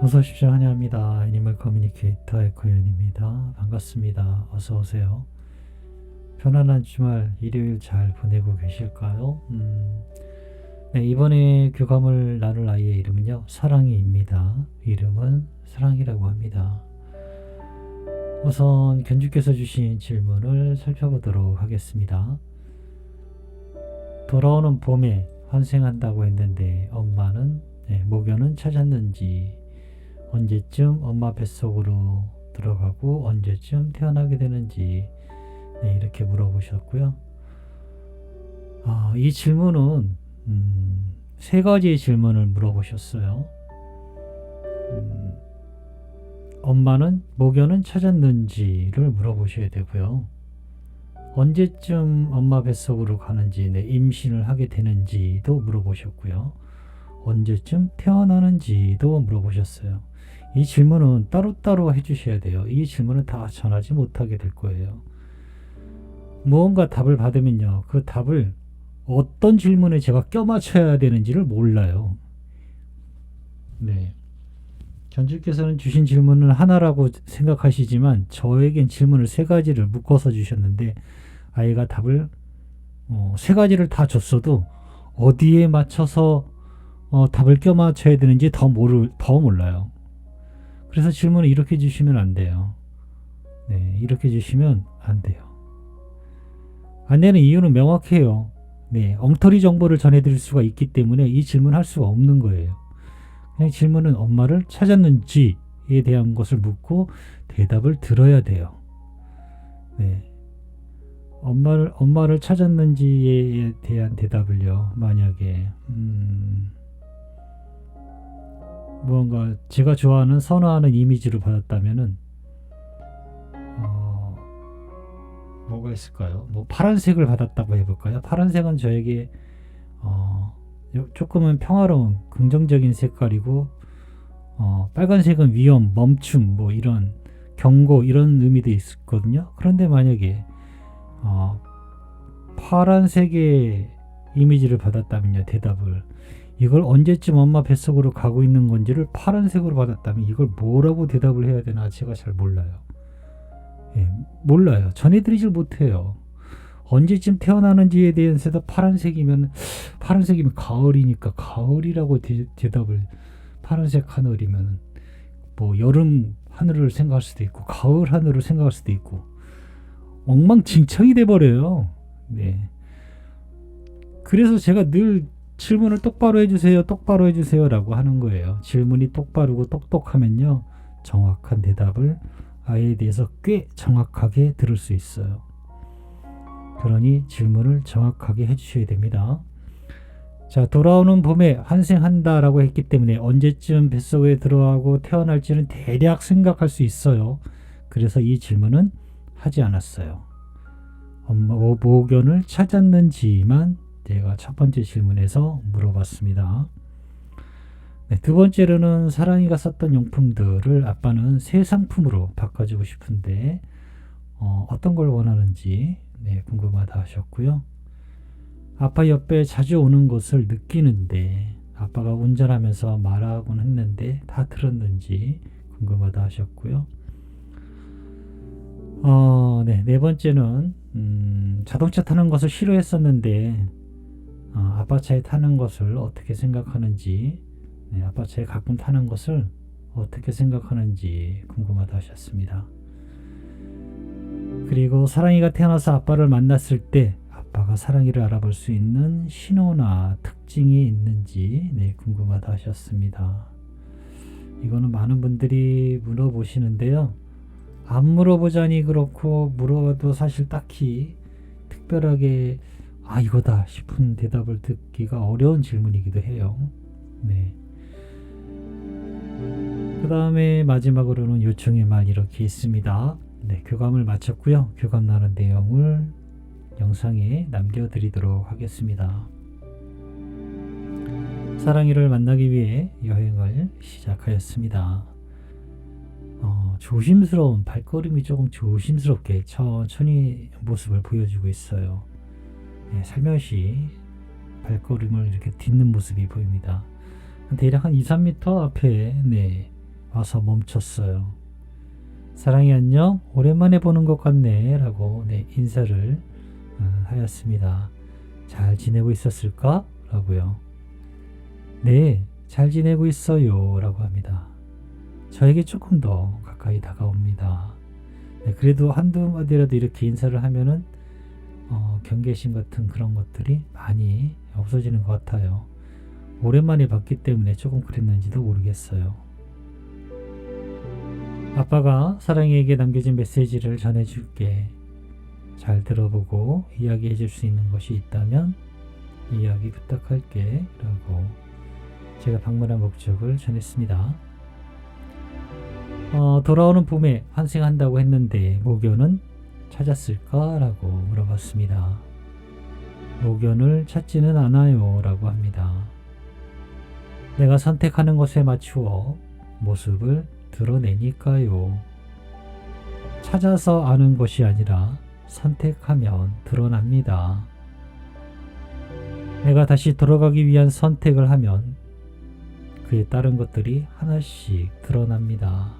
어서 오십시오. 환영합니다. 애니멀 커뮤니케이터 에코연입니다. 반갑습니다. 어서 오세요. 편안한 주말 일요일 잘 보내고 계실까요? 음, 네, 이번에 교감을 나눌 아이의 이름은요. 사랑이입니다. 이름은 사랑이라고 합니다. 우선 견주께서 주신 질문을 살펴보도록 하겠습니다. 돌아오는 봄에 환생한다고 했는데 엄마는 네, 모견은 찾았는지 언제쯤 엄마 뱃속으로 들어가고 언제쯤 태어나게 되는지 네, 이렇게 물어보셨고요. 아, 이 질문은 음, 세 가지의 질문을 물어보셨어요. 음, 엄마는 모견은 찾았는지를 물어보셔야 되고요. 언제쯤 엄마 뱃속으로 가는지, 네, 임신을 하게 되는지도 물어보셨고요. 언제쯤 태어나는지도 물어보셨어요. 이 질문은 따로따로 해주셔야 돼요. 이 질문은 다 전하지 못하게 될 거예요. 무언가 답을 받으면요. 그 답을 어떤 질문에 제가 껴맞춰야 되는지를 몰라요. 네. 견주께서는 주신 질문은 하나라고 생각하시지만 저에겐 질문을 세 가지를 묶어서 주셨는데 아이가 답을 어, 세 가지를 다 줬어도 어디에 맞춰서 어, 답을 껴맞춰야 되는지 더 모를 더 몰라요. 그래서 질문을 이렇게 주시면 안 돼요. 네, 이렇게 주시면 안 돼요. 안 되는 이유는 명확해요. 네, 엉터리 정보를 전해드릴 수가 있기 때문에 이 질문 할 수가 없는 거예요. 그냥 질문은 엄마를 찾았는지에 대한 것을 묻고 대답을 들어야 돼요. 네. 엄마를 엄마를 찾았는지에 대한 대답을요. 만약에 음, 무언가 제가 좋아하는 선호하는 이미지를 받았다면은 어, 뭐가 있을까요? 뭐 파란색을 받았다고 해볼까요? 파란색은 저에게 어, 조금은 평화로운 긍정적인 색깔이고 어, 빨간색은 위험, 멈춤 뭐 이런 경고 이런 의미도 있거든요. 그런데 만약에 어, 파란색의 이미지를 받았다면요 대답을 이걸 언제쯤 엄마 뱃속으로 가고 있는 건지를 파란색으로 받았다면 이걸 뭐라고 대답을 해야 되나 제가 잘 몰라요. 예, 몰라요. 전해드리질 못해요. 언제쯤 태어나는지에 대해서 파란색이면 파란색이면 가을이니까 가을이라고 대, 대답을 파란색 하늘이면 뭐 여름 하늘을 생각할 수도 있고 가을 하늘을 생각할 수도 있고 엉망진창이 돼 버려요. 네. 그래서 제가 늘 질문을 똑바로 해주세요, 똑바로 해주세요 라고 하는 거예요. 질문이 똑바르고 똑똑하면요, 정확한 대답을 아이에 대해서 꽤 정확하게 들을 수 있어요. 그러니 질문을 정확하게 해주셔야 됩니다. 자, 돌아오는 봄에 환생한다 라고 했기 때문에 언제쯤 뱃속에 들어가고 태어날지는 대략 생각할 수 있어요. 그래서 이 질문은 하지 않았어요. 엄마 모견을 찾았는지만 제가 첫 번째 질문에서 물어봤습니다. 네, 두 번째로는 사랑이가 썼던 용품들을 아빠는 새 상품으로 바꿔주고 싶은데 어, 떤걸 원하는지 네, 궁금하다 하셨고요. 아빠 옆에 자주 오는 것을 느끼는데 아빠가 운전하면서 말하곤 했는데 다 들었는지 궁금하다 하셨고요. 어, 네, 네 번째는 음, 자동차 타는 것을 싫어했었는데 어, 아빠 차에 타는 것을 어떻게 생각하는지, 네, 아빠 차에 가끔 타는 것을 어떻게 생각하는지 궁금하다 하셨습니다. 그리고 사랑이가 태어나서 아빠를 만났을 때 아빠가 사랑이를 알아볼 수 있는 신호나 특징이 있는지 네, 궁금하다 하셨습니다. 이거는 많은 분들이 물어보시는데요. 안 물어보자니 그렇고 물어봐도 사실 딱히 특별하게 아 이거다 싶은 대답을 듣기가 어려운 질문이기도 해요. 네. 그 다음에 마지막으로는 요청의 말 이렇게 있습니다. 네, 교감을 마쳤고요. 교감 나눈 내용을 영상에 남겨드리도록 하겠습니다. 사랑이를 만나기 위해 여행을 시작하였습니다. 어, 조심스러운 발걸음이 조금 조심스럽게 천천히 모습을 보여주고 있어요. 네, 살며시 발걸음을 이렇게 딛는 모습이 보입니다. 대략 한 2, 3m 앞에 네 와서 멈췄어요. 사랑이 안녕 오랜만에 보는 것 같네 라고 네 인사를 어, 하였습니다. 잘 지내고 있었을까? 라고요. 네, 잘 지내고 있어요. 라고 합니다. 저에게 조금 더 가까이 다가옵니다. 네, 그래도 한두 마디라도 이렇게 인사를 하면은 어, 경계심 같은 그런 것들이 많이 없어지는 것 같아요. 오랜만에 봤기 때문에 조금 그랬는지도 모르겠어요. 아빠가 사랑이에게 남겨진 메시지를 전해줄게. 잘 들어보고 이야기해 줄 수 있는 것이 있다면 이야기 부탁할게. 라고 제가 방문한 목적을 전했습니다. 어, 돌아오는 봄에 환생한다고 했는데 모견은 찾았을까? 라고 물어봤습니다. 모견을 찾지는 않아요. 라고 합니다. 내가 선택하는 것에 맞추어 모습을 드러내니까요. 찾아서 아는 것이 아니라 선택하면 드러납니다. 내가 다시 돌아가기 위한 선택을 하면 그에 따른 것들이 하나씩 드러납니다.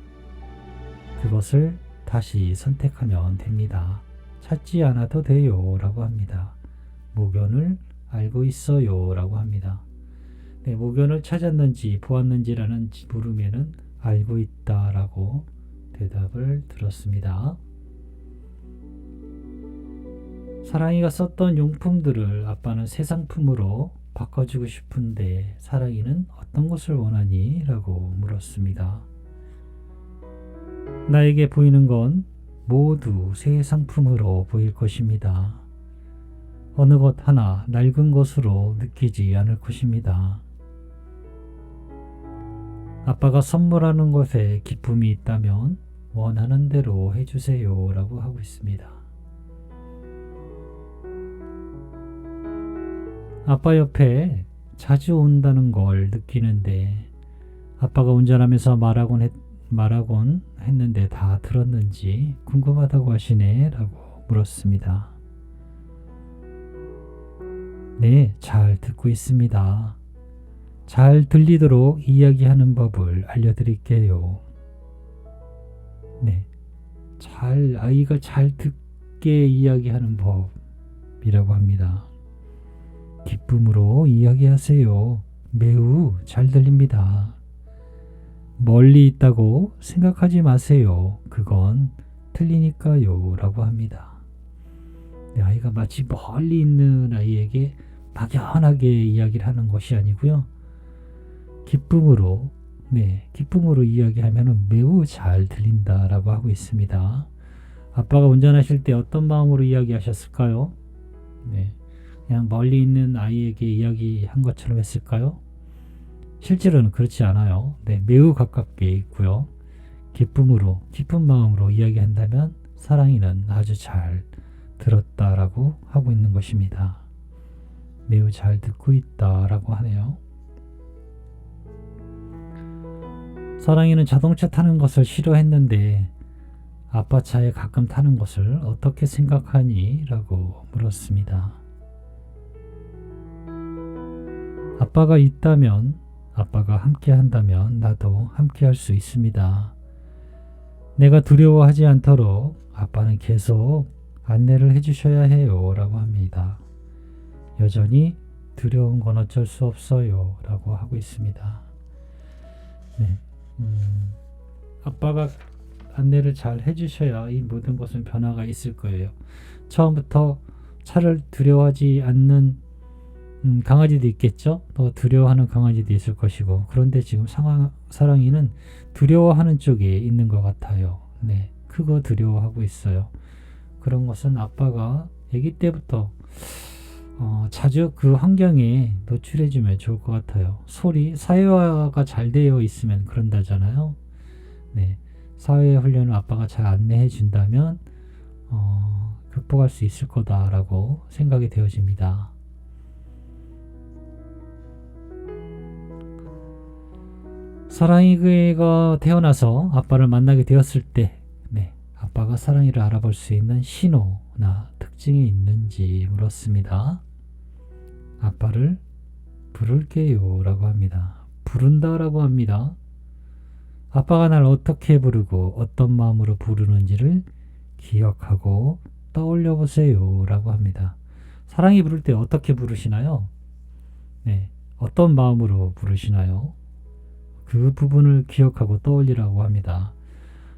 그것을 다시 선택하면 됩니다. 찾지 않아도 돼요. 라고 합니다. 모견을 알고 있어요. 라고 합니다. 네, 모견을 찾았는지 보았는지라는 물음에는 알고 있다. 라고 대답을 들었습니다. 사랑이가 썼던 용품들을 아빠는 새 상품으로 바꿔주고 싶은데 사랑이는 어떤 것을 원하니? 라고 물었습니다. 나에게 보이는 건 모두 새 상품으로 보일 것입니다. 어느 것 하나 낡은 것으로 느끼지 않을 것입니다. 아빠가 선물하는 것에 기쁨이 있다면 원하는 대로 해주세요. 라고 하고 있습니다. 아빠 옆에 자주 온다는 걸 느끼는데 아빠가 운전하면서 말하곤, 했, 말하곤 했는데 다 들었는지 궁금하다고 하시네 라고 물었습니다. 네, 잘 듣고 있습니다. 잘 들리도록 이야기하는 법을 알려드릴게요. 네, 잘, 아이가 잘 듣게 이야기하는 법이라고 합니다. 기쁨으로 이야기하세요. 매우 잘 들립니다. 멀리 있다고 생각하지 마세요. 그건 틀리니까요. 라고 합니다. 네, 아이가 마치 멀리 있는 아이에게 막연하게 이야기를 하는 것이 아니고요. 기쁨으로, 네, 기쁨으로 이야기하면 매우 잘 들린다라고 하고 있습니다. 아빠가 운전하실 때 어떤 마음으로 이야기하셨을까요? 네. 그냥 멀리 있는 아이에게 이야기한 것처럼 했을까요? 실제로는 그렇지 않아요. 네, 매우 가깝게 있고요. 기쁨으로, 기쁜 마음으로 이야기한다면 사랑이는 아주 잘 들었다라고 하고 있는 것입니다. 매우 잘 듣고 있다라고 하네요. 사랑이는 자동차 타는 것을 싫어했는데 아빠 차에 가끔 타는 것을 어떻게 생각하니? 라고 물었습니다. 아빠가 있다면, 아빠가 함께 한다면 나도 함께 할 수 있습니다. 내가 두려워하지 않도록 아빠는 계속 안내를 해주셔야 해요. 라고 합니다. 여전히 두려운 건 어쩔 수 없어요. 라고 하고 있습니다. 네. 음, 아빠가 안내를 잘 해주셔야 이 모든 것은 변화가 있을 거예요. 처음부터 차를 두려워하지 않는 음, 강아지도 있겠죠. 또 두려워하는 강아지도 있을 것이고 그런데 지금 상황 사랑이는 두려워하는 쪽에 있는 것 같아요. 네, 크고 두려워하고 있어요. 그런 것은 아빠가 아기 때부터 어, 자주 그 환경에 노출해주면 좋을 것 같아요. 소리 사회화가 잘 되어 있으면 그런다잖아요. 네, 사회 훈련을 아빠가 잘 안내해 준다면 어, 극복할 수 있을 거다라고 생각이 되어집니다. 사랑이가 태어나서 아빠를 만나게 되었을 때, 네, 아빠가 사랑이를 알아볼 수 있는 신호나 특징이 있는지 물었습니다. 아빠를 부를게요 라고 합니다. 부른다 라고 합니다. 아빠가 날 어떻게 부르고 어떤 마음으로 부르는지를 기억하고 떠올려 보세요. 라고 합니다. 사랑이 부를 때 어떻게 부르시나요? 네. 어떤 마음으로 부르시나요? 그 부분을 기억하고 떠올리라고 합니다.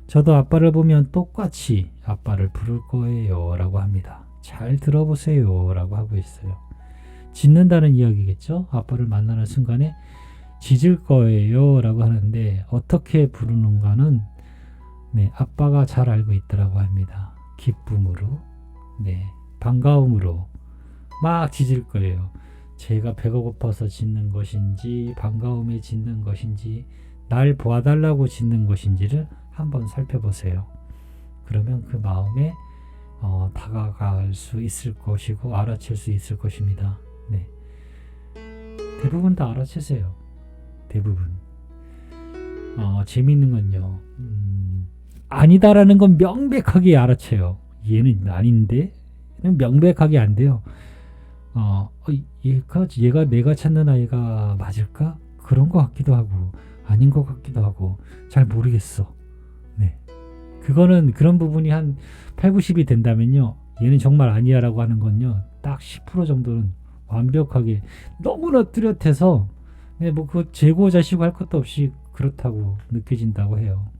저도 아빠를 보면 똑같이 아빠를 부를 거예요. 라고 합니다. 잘 들어보세요. 라고 하고 있어요. 짖는다는 이야기겠죠? 아빠를 만나는 순간에 짖을 거예요. 라고 하는데 어떻게 부르는가는 네, 아빠가 잘 알고 있더라고 합니다. 기쁨으로, 네, 반가움으로 막 짖을 거예요. 제가 배가 고파서 짖는 것인지 반가움에 짖는 것인지 날 보아달라고 짖는 것인지를 한번 살펴보세요. 그러면 그 마음에 어, 다가갈 수 있을 것이고 알아챌 수 있을 것입니다. 네. 대부분 다 알아채세요. 대부분. 어, 재미있는 건요. 음, 아니다라는 건 명백하게 알아채요. 얘는 아닌데? 는 명백하게 안 돼요. 어, 어, 얘가, 얘가 내가 찾는 아이가 맞을까? 그런 것 같기도 하고, 아닌 것 같기도 하고, 잘 모르겠어. 네. 그거는 그런 부분이 한 8, 90이 된다면요. 얘는 정말 아니야 라고 하는 건요. 딱 10% 정도는 완벽하게 너무나 뚜렷해서 네, 뭐 그 재고 자시고 할 것도 없이 그렇다고 느껴진다고 해요.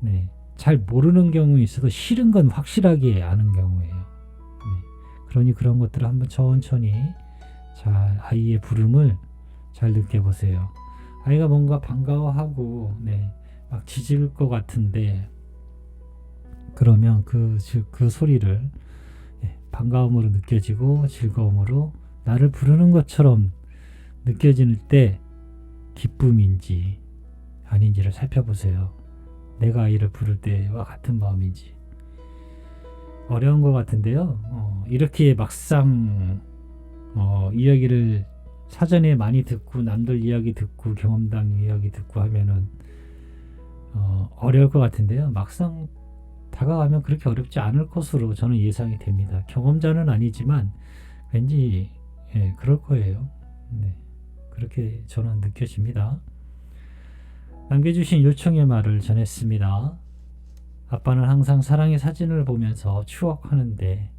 네. 잘 모르는 경우에 있어도 싫은 건 확실하게 아는 경우예요. 네. 그러니 그런 것들을 한번 천천히 잘 아이의 부름을 잘 느껴보세요. 아이가 뭔가 반가워하고 네, 막 짖을 것 같은데 그러면 그, 즉, 그 소리를 예, 반가움으로 느껴지고 즐거움으로 나를 부르는 것처럼 느껴질 때 기쁨인지 아닌지를 살펴보세요. 내가 아이를 부를 때와 같은 마음인지 어려운 것 같은데요. 어, 이렇게 막상 어, 이야기를 사전에 많이 듣고 남들 이야기 듣고 경험담 이야기 듣고 하면은 어, 어려울 것 같은데요. 막상 다가가면 그렇게 어렵지 않을 것으로 저는 예상이 됩니다. 경험자는 아니지만 왠지 예, 그럴 거예요. 네, 그렇게 저는 느껴집니다. 남겨주신 요청의 말을 전했습니다. 아빠는 항상 사랑의 사진을 보면서 추억하는데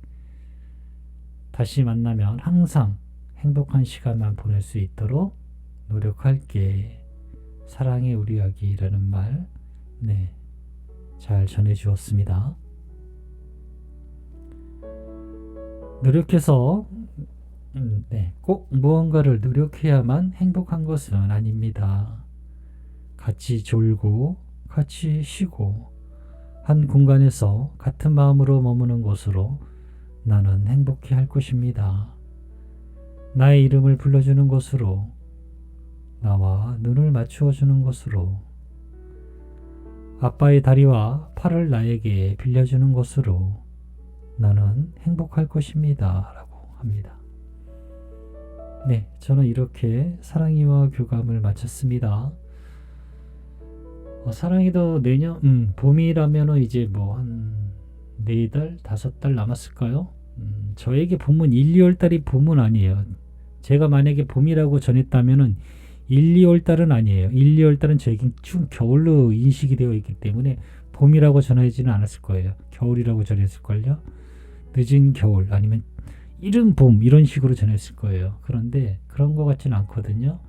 다시 만나면 항상 행복한 시간만 보낼 수 있도록 노력할게. 사랑의 우리 아기라는 말, 네, 잘 전해 주었습니다. 노력해서 음, 네, 꼭 무언가를 노력해야만 행복한 것은 아닙니다. 같이 졸고 같이 쉬고 한 공간에서 같은 마음으로 머무는 곳으로 나는 행복해 할 것입니다. 나의 이름을 불러주는 것으로 나와 눈을 맞추어 주는 것으로 아빠의 다리와 팔을 나에게 빌려주는 것으로 나는 행복할 것입니다. 라고 합니다. 네, 저는 이렇게 사랑이와 교감을 마쳤습니다. 어, 사랑이도 내년, 음, 봄이라면 이제 뭐 한 네 달, 다섯 달 남았을까요? 음, 저에게 봄은 1, 2월 달이 봄은 아니에요. 제가 만약에 봄이라고 전했다면은 1, 2월 달은 아니에요. 1, 2월 달은 저에겐 쭉 겨울로 인식이 되어 있기 때문에 봄이라고 전하지는 않았을 거예요. 겨울이라고 전했을걸요. 늦은 겨울 아니면 이른 봄 이런 식으로 전했을 거예요. 그런데 그런 것 같지는 않거든요.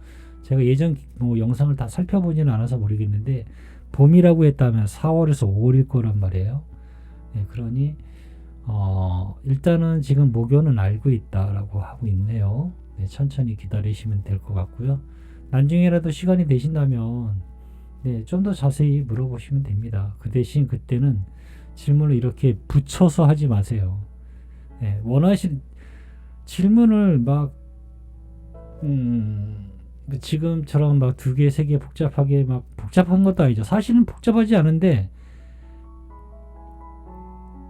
제가 예전 뭐 영상을 다 살펴보지는 않아서 모르겠는데 봄이라고 했다면 4월에서 5월일 거란 말이에요. 네, 그러니 어, 일단은 지금 목요는 알고 있다라고 하고 있네요. 네, 천천히 기다리시면 될 것 같고요. 나중에라도 시간이 되신다면 네, 좀 더 자세히 물어보시면 됩니다. 그 대신 그때는 질문을 이렇게 붙여서 하지 마세요. 네, 원하신 질문을 막 음, 지금처럼 막 두 개, 세 개 복잡하게 막 복잡한 것도 아니죠. 사실은 복잡하지 않은데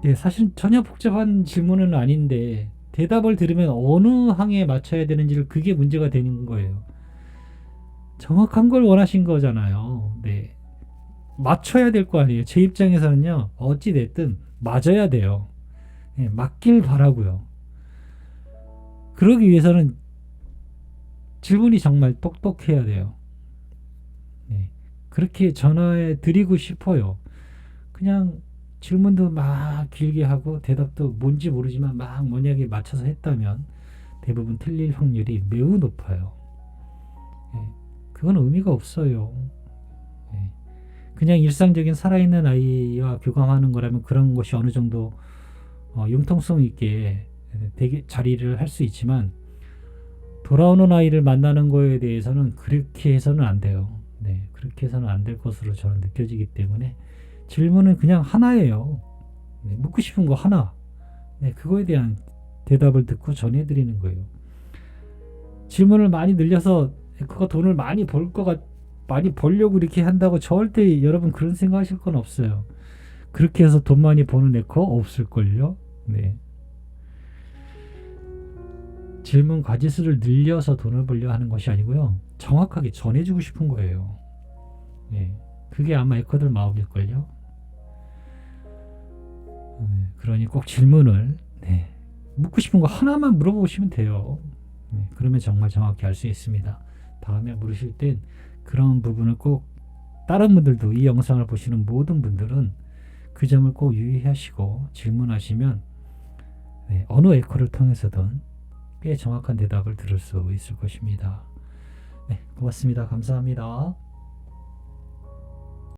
예, 사실 전혀 복잡한 질문은 아닌데 대답을 들으면 어느 항에 맞춰야 되는지를 그게 문제가 되는 거예요. 정확한 걸 원하신 거잖아요. 네. 맞춰야 될 거 아니에요. 제 입장에서는요. 어찌 됐든 맞아야 돼요. 네, 맞길 바라고요. 그러기 위해서는 질문이 정말 똑똑해야 돼요. 그렇게 전화해 드리고 싶어요. 그냥 질문도 막 길게 하고 대답도 뭔지 모르지만 막 mon약에 맞춰서 했다면 대부분 틀릴 확률이 매우 높아요. 예, 그건 의미가 없어요. 예, 그냥 일상적인 살아있는 아이와 교감하는 거라면 그런 것이 어느 정도 어, 융통성 있게 되게 자리를 할 수 있지만 돌아오는 아이를 만나는 거에 대해서는 그렇게 해서는 안 돼요. 네, 그렇게 해서는 안 될 것으로 저는 느껴지기 때문에 질문은 그냥 하나예요. 네, 묻고 싶은 거 하나. 네, 그거에 대한 대답을 듣고 전해드리는 거예요. 질문을 많이 늘려서 그거 돈을 많이 벌 거가 많이 벌려고 이렇게 한다고 절대 여러분 그런 생각하실 건 없어요. 그렇게 해서 돈 많이 버는 에코 없을걸요. 네. 질문 가지수를 늘려서 돈을 벌려 하는 것이 아니고요. 정확하게 전해주고 싶은 거예요. 네. 그게 아마 에코들 마음일걸요. 네, 그러니 꼭 질문을 네, 묻고 싶은 거 하나만 물어보시면 돼요. 네, 그러면 정말 정확히 알 수 있습니다. 다음에 물으실 땐 그런 부분을 꼭 다른 분들도 이 영상을 보시는 모든 분들은 그 점을 꼭 유의하시고 질문하시면 네, 어느 에코를 통해서든 꽤 정확한 대답을 들을 수 있을 것입니다. 네, 고맙습니다. 감사합니다.